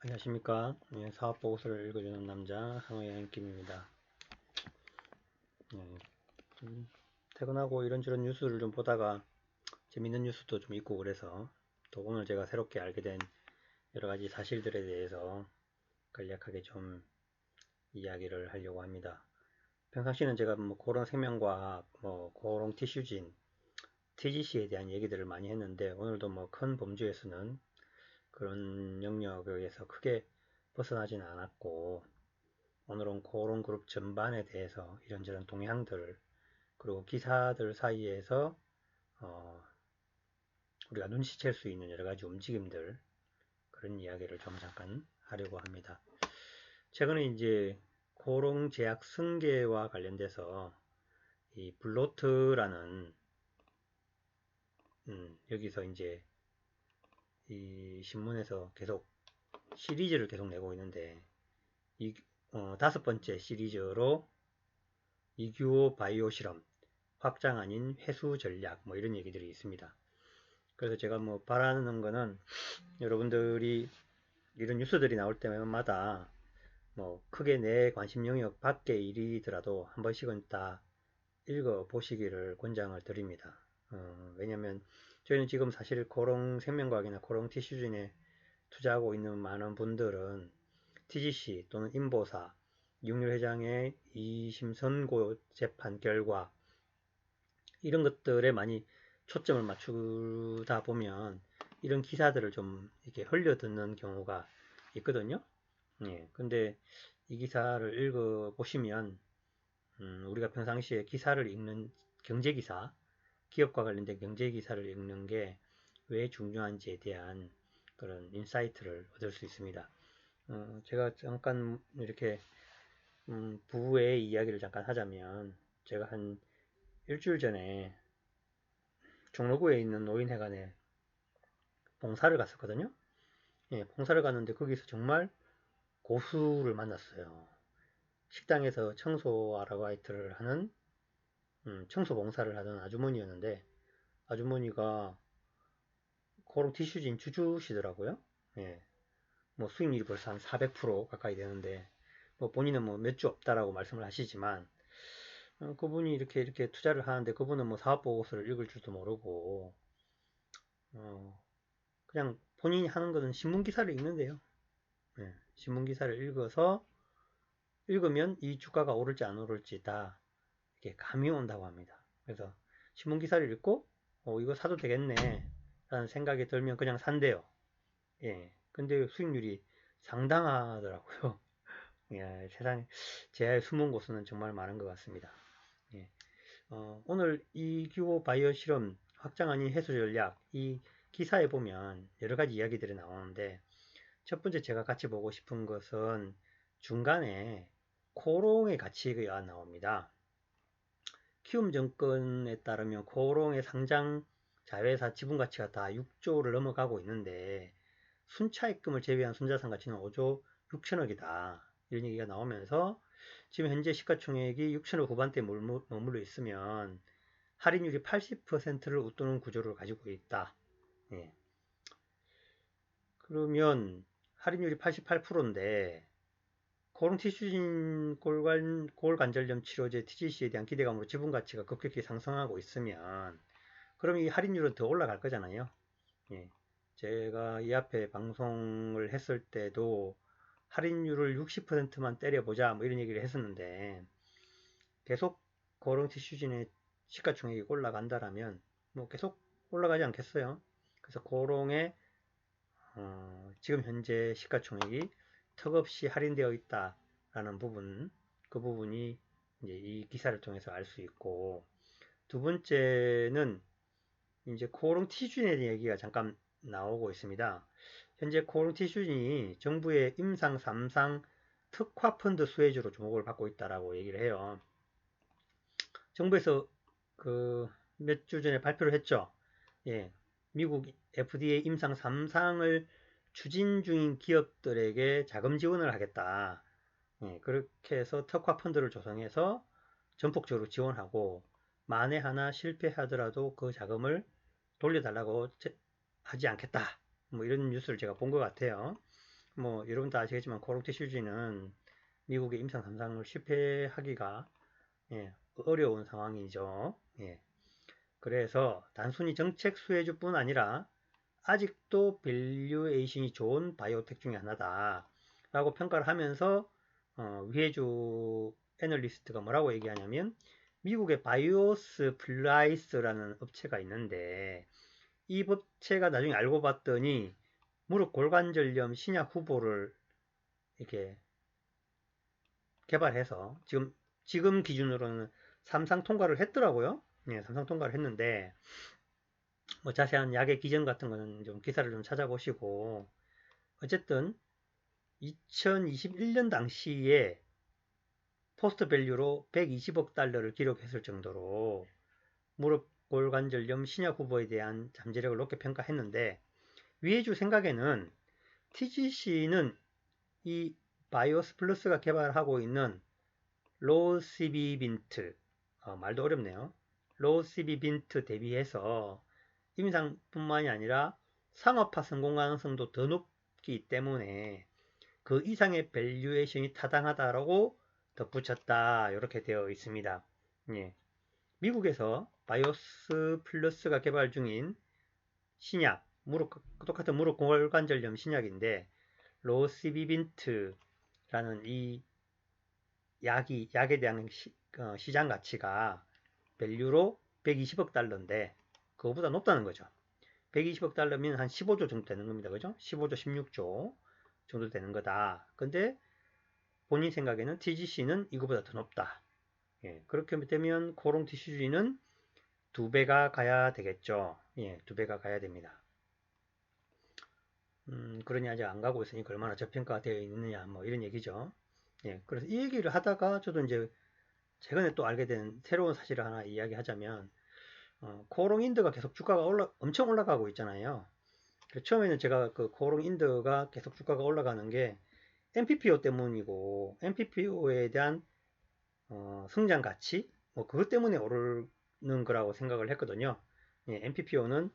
안녕하십니까. 예, 사업보고서를 읽어주는 남자 항호영김입니다. 예, 좀 퇴근하고 이런저런 뉴스를 좀 보다가 재밌는 뉴스도 좀 있고 그래서 또 오늘 제가 새롭게 알게 된 여러가지 사실들에 대해서 간략하게 좀 이야기를 하려고 합니다. 평상시는 제가 뭐 고런 생명과학, 뭐 고롱 티슈진, TGC에 대한 얘기들을 많이 했는데 오늘도 뭐 큰 범주에서는 그런 영역에서 크게 벗어나지는 않았고 오늘은 코론 그룹 전반에 대해서 이런저런 동향들 그리고 기사들 사이에서 어 우리가 눈치챌 수 있는 여러 가지 움직임들 그런 이야기를 좀 잠깐 하려고 합니다. 최근에 이제 코롱 제약 승계와 관련돼서 이 블로트라는 음, 여기서 이제 이 신문에서 계속 시리즈를 계속 내고 있는데 이 어, 다섯 번째 시리즈로 이규호 바이오 실험 확장 아닌 회수 전략 뭐 이런 얘기들이 있습니다. 그래서 제가 뭐 바라는 거는 여러분들이 이런 뉴스들이 나올 때마다 뭐 크게 내 관심 영역 밖의 일이더라도 한 번씩은 다 읽어 보시기를 권장을 드립니다. 어, 왜냐면 저희는 지금 사실 코롱 생명과학이나 코롱 티슈진에 투자하고 있는 많은 분들은 TGC 또는 인보사, 육률 회장의 2심 선고 재판 결과 이런 것들에 많이 초점을 맞추다 보면 이런 기사들을 좀 이렇게 흘려 듣는 경우가 있거든요. 예. 근데 이 기사를 읽어 보시면 음, 우리가 평상시에 기사를 읽는 경제 기사 기업과 관련된 경제 기사를 읽는 게 왜 중요한지에 대한 그런 인사이트를 얻을 수 있습니다. 어, 제가 잠깐 이렇게 음, 부의 이야기를 잠깐 하자면 제가 한 일주일 전에 종로구에 있는 노인회관에 봉사를 갔었거든요. 예, 봉사를 갔는데 거기서 정말 고수를 만났어요. 식당에서 청소 아르바이트를 하는 음, 청소 봉사를 하던 아주머니였는데 아주머니가 코롱 티슈진 주주시더라고요. 예. 뭐 수익률이 벌써 한 400% 가까이 되는데 뭐 본인은 뭐 몇 주 없다라고 말씀을 하시지만 어, 그분이 이렇게 이렇게 투자를 하는데 그분은 뭐 사업 보고서를 읽을 줄도 모르고 어, 그냥 본인이 하는 것은 신문 기사를 읽는데요. 예. 신문 기사를 읽어서 읽으면 이 주가가 오를지 안 오를지 다 이렇게 감이 온다고 합니다. 그래서 신문 기사를 읽고 어, 이거 사도 되겠네 라는 생각이 들면 그냥 산대요. 예. 근데 수익률이 상당하더라고요. 예, 세상에 제아의 숨은 곳은 정말 많은 것 같습니다. 예. 어, 오늘 이규호 바이오 실험 확장 아닌 해소 전략 이 기사에 보면 여러 가지 이야기들이 나오는데 첫 번째 제가 같이 보고 싶은 것은 중간에 코롱의 가치가 나옵니다. 키움 정권에 따르면 고롱의 상장 자회사 지분 가치가 다 6조를 넘어가고 있는데 순차익금을 제외한 순자산 가치는 5조 6천억이다. 이런 얘기가 나오면서 지금 현재 시가총액이 6천억 후반대에 머물러 있으면 할인율이 80%를 웃도는 구조를 가지고 있다. 예. 그러면 할인율이 88%인데 고롱티슈진 골관, 골관절염 치료제 TGC에 대한 기대감으로 지분 가치가 급격히 상승하고 있으면 그럼 이 할인율은 더 올라갈 거잖아요. 예. 제가 이 앞에 방송을 했을 때도 할인율을 60%만 때려보자 뭐 이런 얘기를 했었는데 계속 고롱티슈진의 시가총액이 올라간다라면 뭐 계속 올라가지 않겠어요. 그래서 고롱의 어, 지금 현재 시가총액이 턱없이 할인되어 있다라는 부분, 그 부분이 이제 이 기사를 통해서 알 수 있고, 두 번째는 이제 코오롱 티슈진에 대한 얘기가 잠깐 나오고 있습니다. 현재 코오롱 티슈진이 정부의 임상 3상 특화 펀드 수혜주로 주목을 받고 있다라고 얘기를 해요. 정부에서 그 몇 주 전에 발표를 했죠. 예. 미국 FDA 임상 3상을 추진 중인 기업들에게 자금 지원을 하겠다. 예, 그렇게 해서 특화 펀드를 조성해서 전폭적으로 지원하고 만에 하나 실패하더라도 그 자금을 돌려달라고 하지 않겠다. 뭐 이런 뉴스를 제가 본 것 같아요. 뭐 여러분 다 아시겠지만 코롱 티슈지는 미국의 임상 3상을 실패하기가 예, 어려운 상황이죠. 예. 그래서 단순히 정책 수혜주뿐 아니라 아직도 밸류에이션이 좋은 바이오텍 중에 하나다 라고 평가를 하면서 어, 위해주 애널리스트가 뭐라고 얘기하냐면 미국의 바이오스 플라이스라는 업체가 있는데 이 업체가 나중에 알고 봤더니 무릎 골관절염 신약 후보를 이렇게 개발해서 지금 지금 기준으로는 삼상 통과를 했더라고요. 네, 삼상 통과를 했는데 뭐 자세한 약의 기전 같은 거는 좀 기사를 좀 찾아보시고 어쨌든 2021년 당시에 포스트 밸류로 120억 달러를 기록했을 정도로 무릎 골관절염 신약 후보에 대한 잠재력을 높게 평가했는데 위해주 생각에는 TGC는 이 바이오스 플러스가 개발하고 있는 로시비빈트 어, 말도 어렵네요. 로시비빈트 대비해서 임상뿐만이 아니라 상업화 성공 가능성도 더 높기 때문에 그 이상의 밸류에이션이 타당하다라고 덧붙였다 이렇게 되어 있습니다. 예. 미국에서 바이오스 플러스가 개발 중인 신약 무릎 똑같은 무릎 골관절염 신약인데 로시비빈트라는 이 약이 약에 대한 시, 어, 시장 가치가 밸류로 120억 달러인데 그거보다 높다는 거죠. 120억 달러면 한 15조 정도 되는 겁니다. 그죠? 15조, 16조 정도 되는 거다. 근데 본인 생각에는 TGC는 이거보다 더 높다. 예, 그렇게 되면 코롱 TCG는 두 배가 가야 되겠죠. 예, 두 배가 가야 됩니다. 음, 그러니 아직 안 가고 있으니까 얼마나 저평가가 되어 있느냐, 뭐 이런 얘기죠. 예, 그래서 이 얘기를 하다가 저도 이제 최근에 또 알게 된 새로운 사실을 하나 이야기하자면 어, 코롱 인드가 계속 주가가 올라 엄청 올라가고 있잖아요. 처음에는 제가 그 코롱 인드가 계속 주가가 올라가는 게 MPPO 때문이고 MPPO에 대한 어, 성장 가치 뭐 그것 때문에 오르는 거라고 생각을 했거든요. 예, MPPO는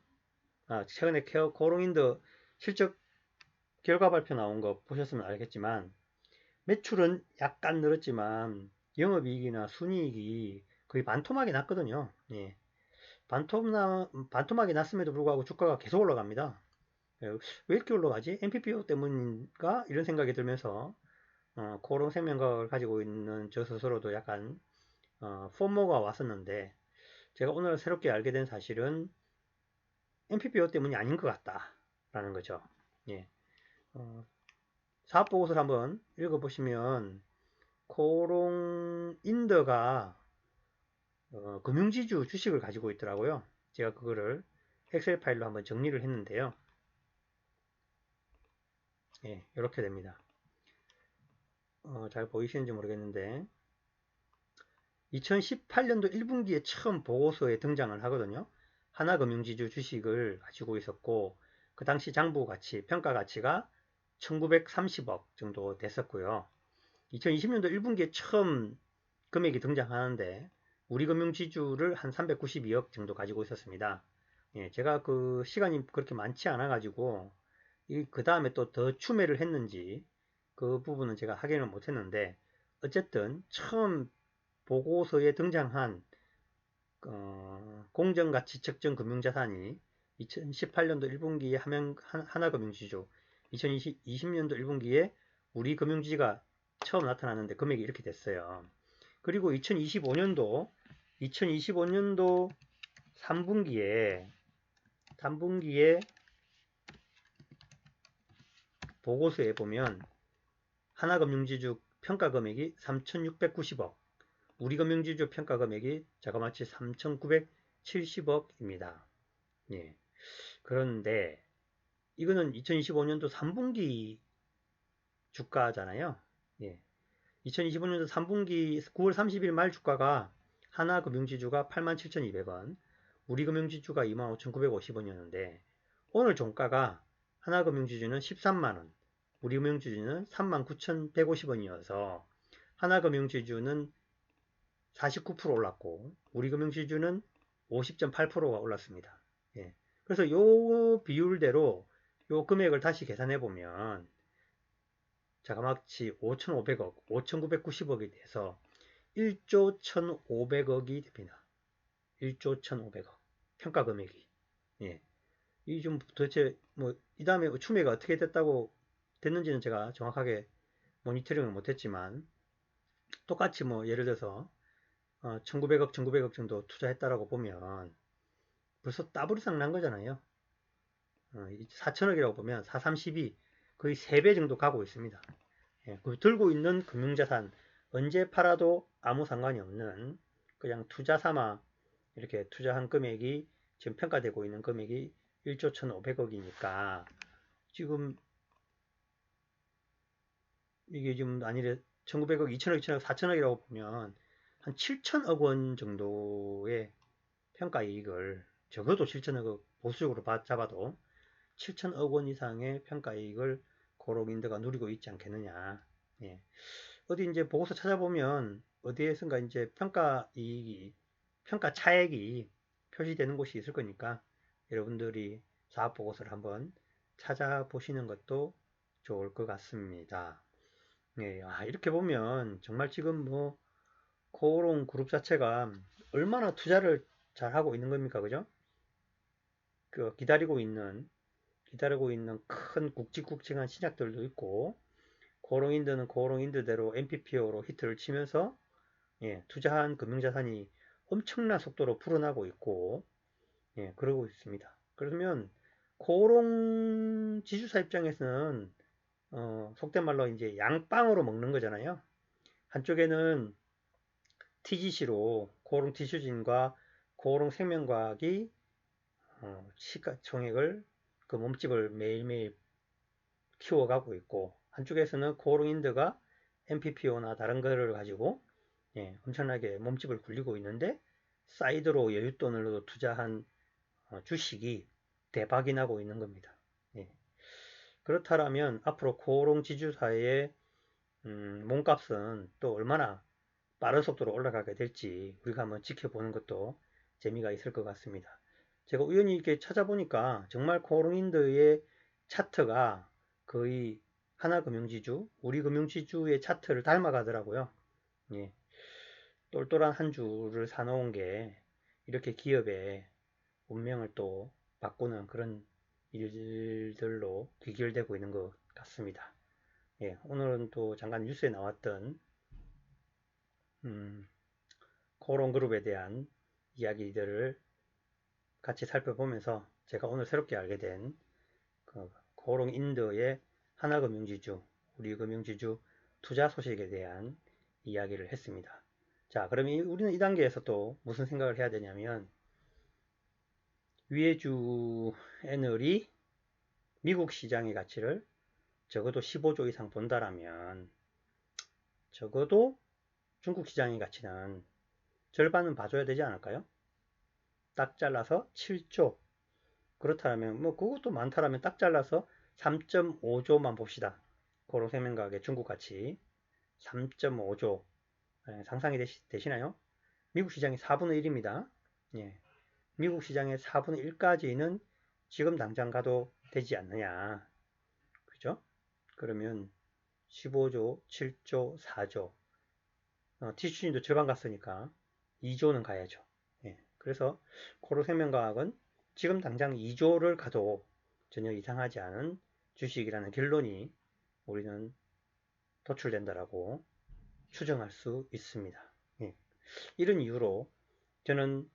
아, 최근에 케어 코롱인드 실적 결과 발표 나온 거 보셨으면 알겠지만 매출은 약간 늘었지만 영업이익이나 순이익이 거의 반토막이 났거든요. 예. 반토막, 반토막이 났음에도 불구하고 주가가 계속 올라갑니다. 예, 왜 이렇게 올라가지? MPPO 때문인가? 이런 생각이 들면서 어, 그런 생명각을 가지고 있는 저 스스로도 약간 어, 포모가 왔었는데 제가 오늘 새롭게 알게 된 사실은 MPPO 때문이 아닌 것 같다 라는 거죠. 예. 어, 사업보고서를 한번 읽어보시면 코롱 인더가 어, 금융지주 주식을 가지고 있더라고요. 제가 그거를 엑셀 파일로 한번 정리를 했는데요. 예, 이렇게 됩니다. 어, 잘 보이시는지 모르겠는데 2018년도 1분기에 처음 보고서에 등장을 하거든요. 하나금융지주 주식을 가지고 있었고 그 당시 장부 가치, 평가 가치가 1930억 정도 됐었고요. 2020년도 1분기에 처음 금액이 등장하는데 우리금융지주를 한 392억 정도 가지고 있었습니다. 예, 제가 그 시간이 그렇게 많지 않아 가지고 그 다음에 또 더 추매를 했는지 그 부분은 제가 확인을 못했는데 어쨌든 처음 보고서에 등장한 어, 공정가치 측정 금융자산이 2018년도 1분기에 하면 하나금융지주 2020년도 1분기에 우리 금융지가 처음 나타났는데 금액이 이렇게 됐어요. 그리고 2025년도 2025년도 3분기에 3분기에 보고서에 보면 하나금융지주 평가 금액이 3,690억, 우리금융지주 평가 금액이 자그마치 3,970억입니다. 예. 그런데 이거는 2025년도 3분기 주가잖아요. 예. 2025년도 3분기 9월 30일 말 주가가 하나금융지주가 87,200원, 우리금융지주가 25,950원이었는데 오늘 종가가 하나금융지주는 13만원, 우리금융지주는 39,150원이어서 하나금융지주는 49% 올랐고 우리금융지주는 50.8%가 올랐습니다. 예. 그래서 요 비율대로 요 금액을 다시 계산해 보면 자가마치 5,500억, 5,990억에 대해서 1조 1,500억이 됩니다. 1조 1,500억. 평가 금액이. 예. 이 좀 도대체 뭐 이 다음에 추매가 어떻게 됐다고 됐는지는 제가 정확하게 모니터링을 못했지만 똑같이 뭐 예를 들어서 어, 1900억, 1900억 정도 투자했다라고 보면 벌써 더블 이상 난 거잖아요. 어, 4천억이라고 보면 4, 32 거의 3배 정도 가고 있습니다. 예, 그 들고 있는 금융자산 언제 팔아도 아무 상관이 없는 그냥 투자 삼아 이렇게 투자한 금액이 지금 평가되고 있는 금액이 1조 1,500억이니까 지금 이게 지금 아니래 1,900억, 2,000억, 2,000억, 4,000억이라고 보면 한 7천억 원 정도의 평가 이익을 적어도 7천억 보수적으로 잡아도 7천억 원 이상의 평가 이익을 고록인드가 누리고 있지 않겠느냐. 예. 어디 이제 보고서 찾아보면 어디에선가 이제 평가 이익이 평가 차액이 표시되는 곳이 있을 거니까 여러분들이 사업 보고서를 한번 찾아보시는 것도 좋을 것 같습니다. 예, 아, 이렇게 보면 정말 지금 뭐 코오롱 그룹 자체가 얼마나 투자를 잘 하고 있는 겁니까, 그죠? 그 기다리고 있는 기다리고 있는 큰 굵직굵직한 신약들도 있고 고롱인드는 고롱인드대로 MPPO로 히트를 치면서 예, 투자한 금융자산이 엄청난 속도로 불어나고 있고 예, 그러고 있습니다. 그러면 고롱 지주사 입장에서는 어, 속된 말로 이제 양빵으로 먹는 거잖아요. 한쪽에는 TGC로 고롱 티슈진과 고롱 생명과학이 어, 시가 총액을 그 몸집을 매일매일 키워가고 있고 한쪽에서는 고롱인드가 MPPO나 다른 거를 가지고 예, 엄청나게 몸집을 굴리고 있는데 사이드로 여윳돈으로 투자한 어, 주식이 대박이 나고 있는 겁니다. 예. 그렇다면 앞으로 고롱 지주사의 음, 몸값은 또 얼마나 빠른 속도로 올라가게 될지 우리가 한번 지켜보는 것도 재미가 있을 것 같습니다. 제가 우연히 이렇게 찾아보니까 정말 코롱인드의 차트가 거의 하나금융지주, 우리금융지주의 차트를 닮아가더라고요. 예. 똘똘한 한 주를 사놓은 게 이렇게 기업의 운명을 또 바꾸는 그런 일들로 귀결되고 있는 것 같습니다. 예, 오늘은 또 잠깐 뉴스에 나왔던 음, 코롱그룹에 대한 이야기들을 같이 살펴보면서 제가 오늘 새롭게 알게 된 그 고롱인드의 하나금융지주, 우리금융지주 투자 소식에 대한 이야기를 했습니다. 자, 이, 우리는 이 단계에서 또 무슨 생각을 해야 되냐면 위에 주 애널이 미국 시장의 가치를 적어도 15조 이상 본다라면 적어도 중국 시장의 가치는 절반은 봐줘야 되지 않을까요? 딱 잘라서 7조. 그렇다면 뭐 그것도 많다라면 딱 잘라서 3.5조만 봅시다. 고로 생명가격의 중국 가치 3.5조 예, 상상이 되시, 나요 미국 시장이 4분의 1입니다. 예. 미국 시장의 4분의 1까지는 지금 당장 가도 되지 않느냐. 그죠? 그러면 15조, 7조, 4조. 어, 티슈님도 절반 갔으니까 2조는 가야죠. 그래서 코로생명과학은 지금 당장 2조를 가도 전혀 이상하지 않은 주식이라는 결론이 우리는 도출된다라고 추정할 수 있습니다. 예. 이런 이유로 저는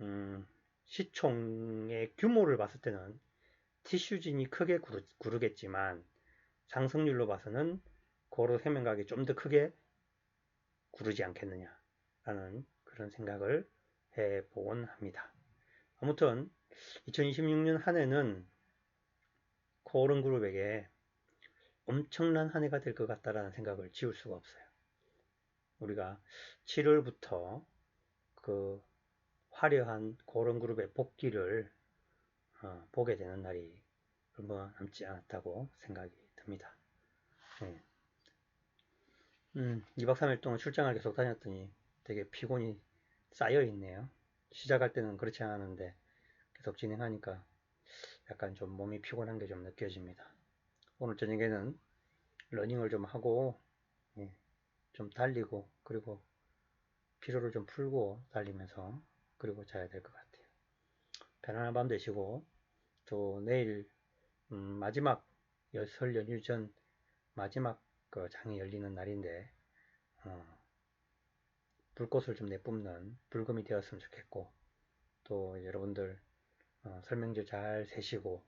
음, 시총의 규모를 봤을 때는 티슈진이 크게 구르, 겠지만 상승률로 봐서는 고로 생명각이 좀 더 크게 구르지 않겠느냐라는 그런 생각을 해 보곤 합니다. 아무튼 2026년 한 해는 코오른 그룹에게 엄청난 한 해가 될 것 같다라는 생각을 지울 수가 없어요. 우리가 7월부터 그 화려한 고런 그룹의 복귀를 어, 보게 되는 날이 얼마 남지 않았다고 생각이 듭니다. 네. 음, 2박 3일 동안 출장을 계속 다녔더니 되게 피곤이 쌓여 있네요. 시작할 때는 그렇지 않았는데 계속 진행하니까 약간 좀 몸이 피곤한 게 좀 느껴집니다. 오늘 저녁에는 러닝을 좀 하고 예, 좀 달리고 그리고 피로를 좀 풀고 달리면서 그리고 자야 될 것 같아요. 편안한 밤 되시고 또 내일 음, 마지막 여- 설 연휴 전 마지막 그 장이 열리는 날인데 어, 불꽃을 좀 내뿜는 불금이 되었으면 좋겠고 또 여러분들 어, 설명절 잘 세시고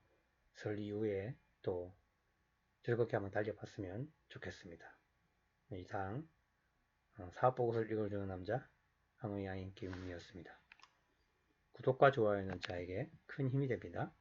설 이후에 또 즐겁게 한번 달려봤으면 좋겠습니다. 네, 이상 어, 사업보고서를 읽어주는 남자 한우야인 김이었습니다. 구독과 좋아요는 저에게 큰 힘이 됩니다.